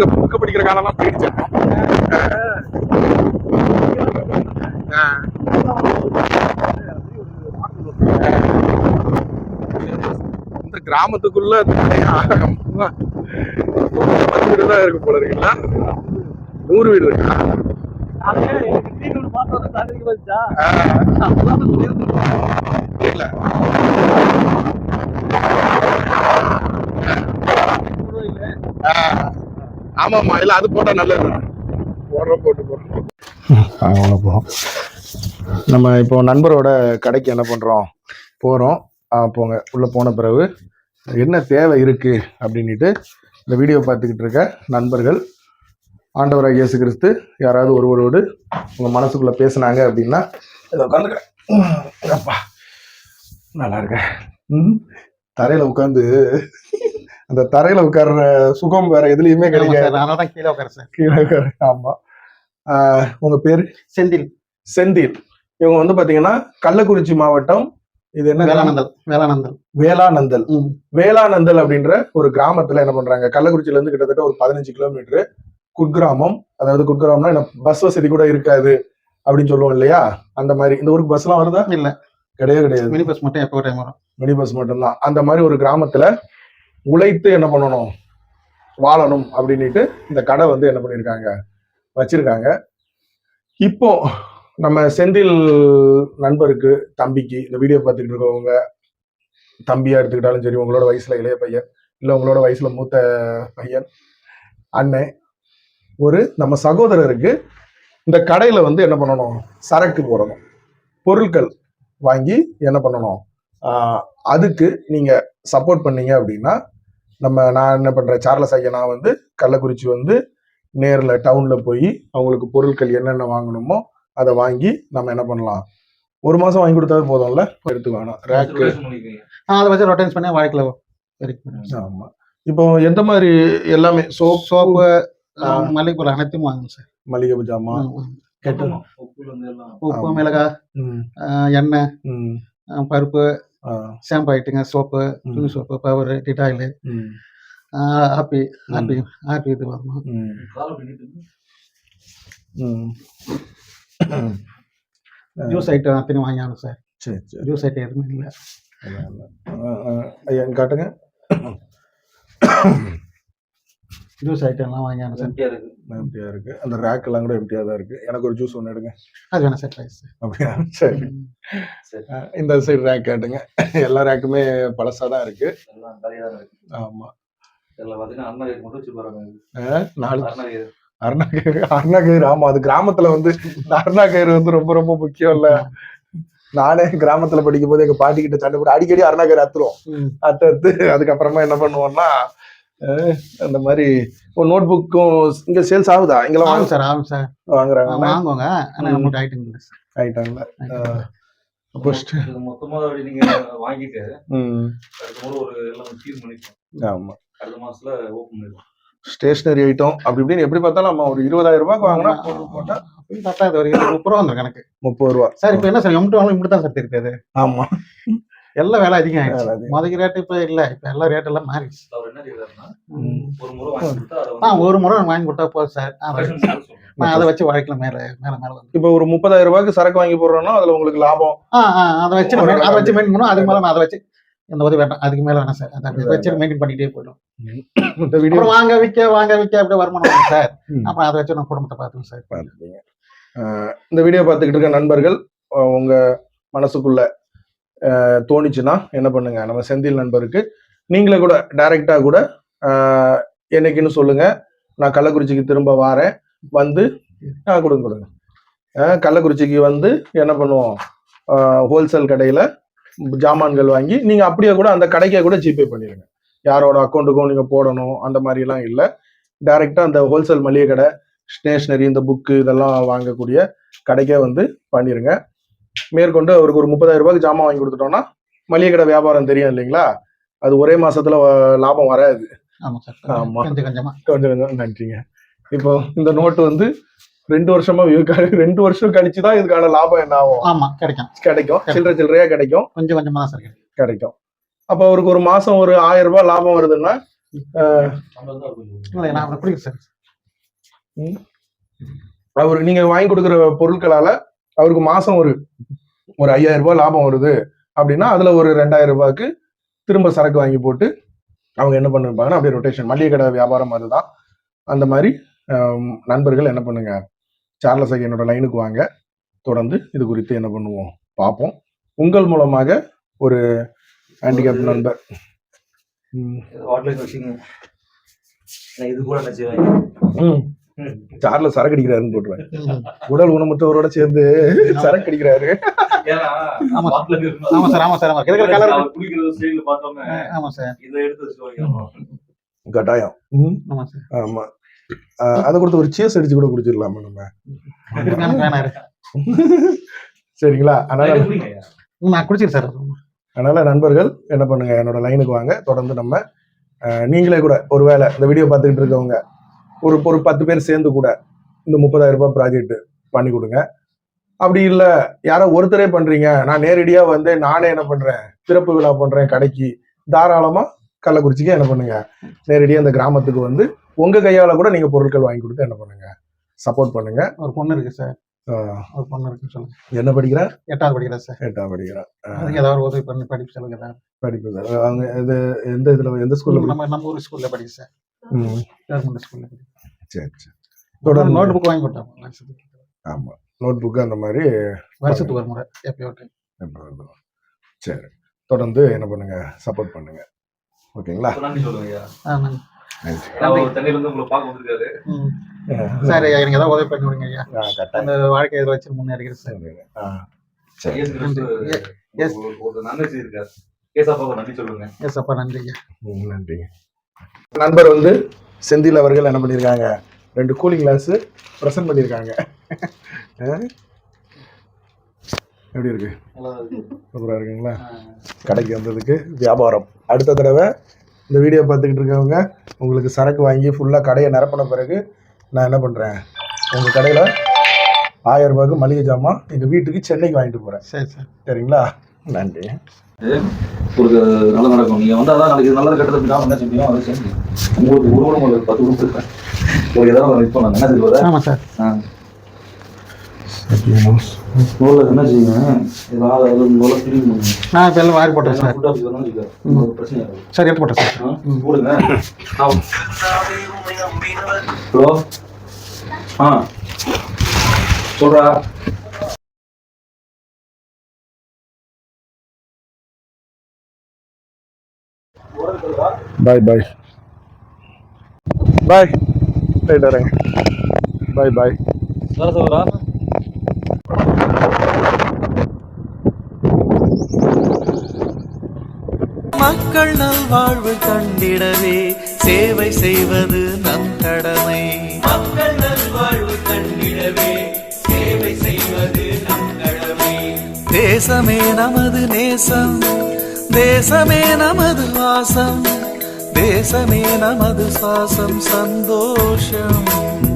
இந்த புக்கு படிக்கிற காலம்லாம் போயிடுச்சு. இந்த கிராமத்துக்குள்ள கடையா? பத்து வீடு தான் இருக்கு போல இருக்குல்ல நூறு வீடு இருக்கா இல்ல ஆ. ஆமாமா இல்ல அது போட்டா நல்லது. போடுறோம் போட்டு போடுறோம் அவ்வளோ நம்ம இப்போ நண்பரோட கடைக்கு என்ன பண்றோம்? போறோம். ஆ, போங்க. உள்ள போன பிறகு என்ன தேவை இருக்கு அப்படின்ட்டு இந்த வீடியோ பார்த்துக்கிட்டு இருக்க நண்பர்கள் ஆண்டவராக இயேசு கிறிஸ்து யாராவது ஒருவரோடு உங்க மனசுக்குள்ள பேசுனாங்க அப்படின்னா இதை உட்காந்துக்கிறேன் நல்லா இருக்கேன். ம்? தரையில உட்காந்து அந்த தரையில உட்கார்ற சுகம் வேற எதுலயுமே கிடைக்காது. கீழே உட்கார கீழே உட்காரு. ஆமா. உங்க பேரு? செந்தில். செந்தில். இவங்க வந்து பாத்தீங்கன்னா கள்ளக்குறிச்சி மாவட்டம் இது என்ன? வேளானந்தல் வேளானந்தல் வேளாநந்தல். ம். வேளாநந்தல் அப்படின்ற ஒரு கிராமத்துல என்ன பண்றாங்க? கள்ளக்குறிச்சியில இருந்து கிட்டத்தட்ட ஒரு பதினஞ்சு கிலோமீட்டர் குட்கிராமம். அதாவது குட்கிராமம்னா என்ன பஸ் வசதி கூட இருக்காது அப்படின்னு சொல்லுவோம் இல்லையா? அந்த மாதிரி. இந்த ஊருக்கு பஸ் எல்லாம் வருதா? இல்ல. கிடையவே கிடையாது. மினி பஸ் மட்டும் எப்போ டைம் வரும். மினி பஸ் மட்டும்தான். அந்த மாதிரி ஒரு கிராமத்துல உழைத்து என்ன பண்ணணும்? வாழணும் அப்படின்ட்டு இந்த கடை வந்து என்ன பண்ணியிருக்காங்க வச்சிருக்காங்க. இப்போ நம்ம செந்தில் நண்பருக்கு தம்பிக்கு இந்த வீடியோ பார்த்துக்கிட்டு இருக்கவங்க தம்பியா எடுத்துக்கிட்டாலும் சரி உங்களோட வயசுல இளைய பையன் இல்லை உங்களோட வயசுல மூத்த பையன் அண்ணன் ஒரு நம்ம சகோதரருக்கு இந்த கடையில வந்து என்ன பண்ணணும்? சரக்கு போடணும். பொருட்கள் வாங்கி என்ன பண்ணணும்? அதுக்கு நீங்க சப்போர்ட் பண்ணீங்க அப்படின்னா நம்ம நான் என்ன பண்றேன் சார்லஸ் ஐயா நான் வந்து கள்ளக்குறிச்சி வந்து நேர்ல டவுன்ல போய் அவங்களுக்கு பொருட்கள் என்னென்ன வாங்கணுமோ அதை வாங்கி நம்ம என்ன பண்ணலாம்? ஒரு மாசம் வாங்கி கொடுத்தாவே போதும்ல? எடுத்து வேணும் ரேக்கு நான் அதை வச்சு ரொட்டேன்ஸ் பண்ணி வாழ்க்கையில வரைக்கும் ஆமா. இப்போ எந்த மாதிரி எல்லாமே சோப் சோப்பு. மல்லிகை பொருள் அனைத்தும் வாங்கணும் சார். மளிகை ஜாமான் ம், ம். கெட்டு உப்பு. மிளகாய் எண்ணெய் பருப்பு ஷாம்பு ஐட்டுங்க சோப்பு துணி சோப்பு பவர் ஆப்பி ம். ஆப்பி ஆப்பி இது வரணும். ஜூஸ் ஐட்டம் அத்தனையும் வாங்கியாகணும் சார் சரி சரி. ஜூஸ் ஐட்டம் எதுவுமே இல்லை. ஐயா காட்டுங்க. ஜூஸ் ஐட்டம் எல்லாம் வாங்கியாகணும் சார் எம்டியா இருக்கு. அந்த ரேக் எல்லாம் கூட எம்டியா தான் இருக்கு. எனக்கு ஒரு ஜூஸ் ஒன்று எடுங்க. அது வேணாம் சார் ரைஸ் அப்படியா? சரி. இந்த சைடு ரேக் காட்டுங்க. எல்லா ரேக்குமே பழசா தான் இருக்கு. ஆமா. ஆ, நாலு அருணாகயிறு அருணாகயிறு ஆமா அது கிராமத்துல வந்து அருணாகயிறு வந்து ரொம்ப ரொம்ப முக்கியம் இல்ல. நானே கிராமத்துல படிக்கும் போது எங்க பாட்டி கிட்ட சண்டை போட்டு அடிக்கடி அருணாகயிறு அத்துருவோம். ம். அத்து அத்து அதுக்கப்புறமா என்ன பண்ணுவோம்னா அந்த மாதிரி ஒரு நோட் புக்கும் இங்க சேல்ஸ் ஆகுதா? இங்கெல்லாம் ஆகும் சார் ஆகும் சார். வாங்குறாங்க வாங்குவாங்க. ஆனால். நம்மளுக்கு ஐட்டம் இல்லை சார். ஆயிட்டாங்கல்ல ஃபர்ஸ்ட் இது மொத்தமா அப்படி நீங்க வாங்கிட்டு ஒரு ஆமா. அடுத்த மாசத்துல ஓப்பன் பண்ணிடலாம். ஸ்டேஷனரி ஐட்டம் அப்படி இப்படின்னு எப்படி பார்த்தாலும் நம்ம ஒரு இருபதாயிரம் ரூபாய்க்கு வாங்கினா போட்டா அப்படின்னு பார்த்தா ஒரு இருபது முப்பது ரூபா வந்துடும் கணக்கு முப்பது ரூபா. சார் இப்போ என்ன சார் எம்டி வாங்கலாம் இப்படி தான் சார் தெரியுது ஆமா. எல்லாம் வேலை அதிகம். ஆயிடுச்சு. மதுக்கு ரேட்டு இப்போ இல்லை. இப்போ எல்லாம் ரேட் எல்லாம் மாறிடுச்சு. ஆ வந்து ஒரு முறை வாங்கி கொடுத்தா போதும் சார். நான் அதை- வச்சு வாழ்க்கையில மேல மேல மேல வந்து. இப்போ ஒரு முப்பதாயிரம் ரூபாய்க்கு சரக்கு வாங்கி போடுறோம்னா அதுல உங்களுக்கு லாபம். ஆ ஆ அதை வச்சு மெயின்- அதை வச்சு மெயின்டைன் பண்ணும் அதுக்கு மேல நான் அதை வச்சு இந்த உதவி வேண்டாம். அதுக்கு மேல வேணாம் சார். அதை வச்சு மெயின்டைன் பண்ணிட்டே போயிடும். இந்த வீடியோ வாங்க விற்க வாங்க விற்க அப்படியே வருமானம் வரும் சார். அப்புறம் அதை வச்சு நான் குடும்பத்தை பார்த்துக்கணும் சார். இந்த வீடியோ பார்த்துக்கிட்டு இருக்க நண்பர்கள் ஆஹ் உங்க மனசுக்குள்ள தோணிச்சுன்னா என்ன பண்ணுங்க? நம்ம செந்தில் நண்பருக்கு நீங்களே கூட டைரக்டா கூட என்னைக்குன்னு சொல்லுங்க. நான் கள்ளக்குறிச்சிக்கு திரும்ப வாரேன். வந்து ஆ கொடுங்க கொடுங்க. கள்ளக்குறிச்சிக்கு வந்து என்ன பண்ணுவோம்? ஹோல்சேல் கடையில ஜாமான்கள் வாங்கி நீங்க அப்படியே கூட அந்த கடைக்கே கூட ஜிபே பண்ணிடுங்க. யாரோட அக்கௌண்ட்டுக்கும் நீங்க போடணும் அந்த மாதிரி எல்லாம் இல்லை டைரக்டா அந்த ஹோல்சேல் மளிகை கடை ஸ்டேஷ்னரி இந்த புக்கு இதெல்லாம் வாங்கக்கூடிய கடைக்கே வந்து பண்ணிருங்க மேற்கொண்டு அவருக்கு ஒரு முப்பதாயிரம் ரூபாய்க்கு ஜாமான் வாங்கி கொடுத்துட்டோம்னா மளிகை கடை வியாபாரம் தெரியும் இல்லைங்களா? அது ஒரே மாசத்துல லாபம் வராது. ஆமா. கொஞ்சம் கொஞ்சமா நன்றிங்க. இப்போ இந்த நோட்டு வந்து ரெண்டு வருஷமா ரெண்டு வருஷம் கழிச்சு தான் இதுக்கான லாபம் என்ன ஆகும்? ஆமா கிடைக்கும். கிடைக்கும். சில்லறை சில்லறையா கிடைக்கும். கொஞ்சம் கொஞ்சமா சார் கிடைக்கும். அப்போ அவருக்கு ஒரு மாசம் ஒரு ஆயிரம் ரூபாய் லாபம் வருதுன்னா அவர் நீங்க வாங்கி கொடுக்குற பொருட்களால அவருக்கு மாசம் ஒரு ஒரு ஐயாயிரம் ரூபாய் லாபம் வருது அப்படின்னா அதுல ஒரு ரெண்டாயிரம் ரூபாய்க்கு திரும்ப சரக்கு வாங்கி போட்டு அவங்க என்ன பண்ணிருப்பாங்கன்னா அப்படியே ரொட்டேஷன் மளிகை கடை வியாபாரம் அதுதான். அந்த மாதிரி நண்பர்கள் என்ன பண்ணுங்க சார்லஸ் ஐயனோட லைனுக்கு வாங்க. தொடர்ந்து இது குறித்து என்ன பண்ணுவோம் பார்ப்போம். உங்கள் மூலமாக ஒரு ஹேண்டிகேப் நண்பர் இது கூட ம், சார்லஸ் சரக்கு அடிக்கிறாருன்னு போட்டுருவேன். உடல் ஊனமுற்றவரோட சேர்ந்து சரக்கு அடிக்கிறாரு. ஆமா. சார் ஆமா சார் ஆமா. இருக்கிற கலர். அவர் குடிக்கிறது ஸ்டைல பார்த்தோன்னே ஆமா சார். இதை எடுத்து வச்சுட்டு வைக்கணும். கட்டாயம். ம், ஆமா சார். ஆமா. ஆஹ் அதை கொடுத்து ஒரு சேஸ் அடிச்சு கூட குடிச்சிடலாமா நம்ம. சரிங்களா? அதனால நான் குடிச்சிருக்கேன் சார். அதனால நண்பர்கள் என்ன பண்ணுங்க? என்னோட லைனுக்கு வாங்க. தொடர்ந்து நம்ம நீங்களே கூட ஒருவேளை இந்த வீடியோ பார்த்துக்கிட்டு இருக்கவங்க ஒரு ஒரு பத்து பேர் சேர்ந்து கூட இந்த முப்பதாயிரம் ரூபாய் ப்ராஜெக்ட் பண்ணி கொடுங்க. அப்படி இல்ல யாரோ ஒருத்தரே பண்றீங்க. நான் நேரடியா வந்து நானே என்ன பண்றேன்? திறப்பு விழா பண்றேன் கடைக்கு. தாராளமா கள்ளக்குறிச்சிக்கு என்ன பண்ணுங்க. நேரடியா இந்த கிராமத்துக்கு வந்து உங்க கையால கூட நீங்க பொருட்கள் வாங்கி கொடுத்து என்ன பண்ணுங்க. சப்போர்ட் பண்ணுங்க. ஒரு பொண்ணு இருக்கு சார். ஒரு பொண்ணு இருக்குன்னு சொல்லுங்க. என்ன படிக்கிறேன் எட்டாவது படிக்கிறேன் சார். எட்டாம் படிக்கிறேன் ஆஹ் அதுக்கு ஏதாவது ஒரு உதவி பண்ணி படிப்பு சொல்லுங்க. படிப்பு சார் அவங்க இது எந்த இதுல எந்த ஸ்கூல்ல நம்ம நம்ம ஊர் ஸ்கூல்ல படிக்க சார். ம். கவர்மெண்ட் ஸ்கூல்ல படிக்க சரி சரி தொடர்ந்து நோட் புக் வாங்கி கொடுத்தாங்க வருஷத்துக்கு ஆமா. நோட் புக்கு அந்த மாதிரி வருஷத்துக்கு ஒரு முறை எப்பயோ time. சரி. தொடர்ந்து என்ன பண்ணுங்க? சப்போர்ட் பண்ணுங்க. ஓகேங்களா? நன்றி சொல்லுங்க ஐயா. ஆ, நன்றி. ம். சார் ஐயா, எனக்கு ஏதாவது உதவி பண்ணி விடுங்க ஐயா. அந்த வாழ்க்கை இதில் வச்சு முன்னேறிக்கிறேன் சார் நன்றி. நண்பர் வந்து செந்தில் அவர்கள் என்ன பண்ணியிருக்காங்க? ரெண்டு கூலிங் கிளாஸ் ப்ரெசென்ட் பண்ணியிருக்காங்க? எப்படி இருக்கு. சூப்பராக இருக்குங்களா? கடைக்கு வந்ததுக்கு வியாபாரம். அடுத்த தடவை இந்த வீடியோ பார்த்துக்கிட்டு இருக்கவங்க உங்களுக்கு சரக்கு வாங்கி ஃபுல்லாக கடையை நிரப்பின பிறகு நான் என்ன பண்ணுறேன் உங்கள் கடையில் ஆயிரம் ரூபாய்க்கு மளிகை ஜாமான் எங்கள் வீட்டுக்கு சென்னைக்கு வாங்கிட்டு போகிறேன் சரி சார். சரிங்களா? நன்றி. ஒரு நல்ல நடக்கும். நீங்க வந்தா தான் நாளைக்கு நல்லது கெட்டது நான் என்ன செய்யும் அதை செஞ்சு உங்களுக்கு ஒரு குடும்பம் ஒரு பத்து இருக்கேன் ஒரு ஏதாவது இப்போ நான் என்ன செய்வது ஆமாம் சார். ஸ்கூல்ல என்ன செய்யுங்க ஏதாவது முதல்ல கிளீன் பண்ணுங்க நான் இப்போ எல்லாம் வாரி போட்டேன் சார். உங்களுக்கு பிரச்சனை சார் எடுத்து போட்டேன் சார். ஆ, போடுங்க. ஹலோ? ஆ. சொல்றா. பாய் பாய் பாய் ரைட் வரேங்க பாய் பாய் சொல்றா மக்கள் நல்வாழ்வு கண்டிடவே சேவை செய்வது நம் கடமை. மக்கள் நல்வாழ்வு கண்டிடவே சேவை செய்வது நம் கடமை. தேசமே நமது நேசம். தேசமே நமது வாசம் தேசமே நமது சுவாசம் சந்தோஷம்.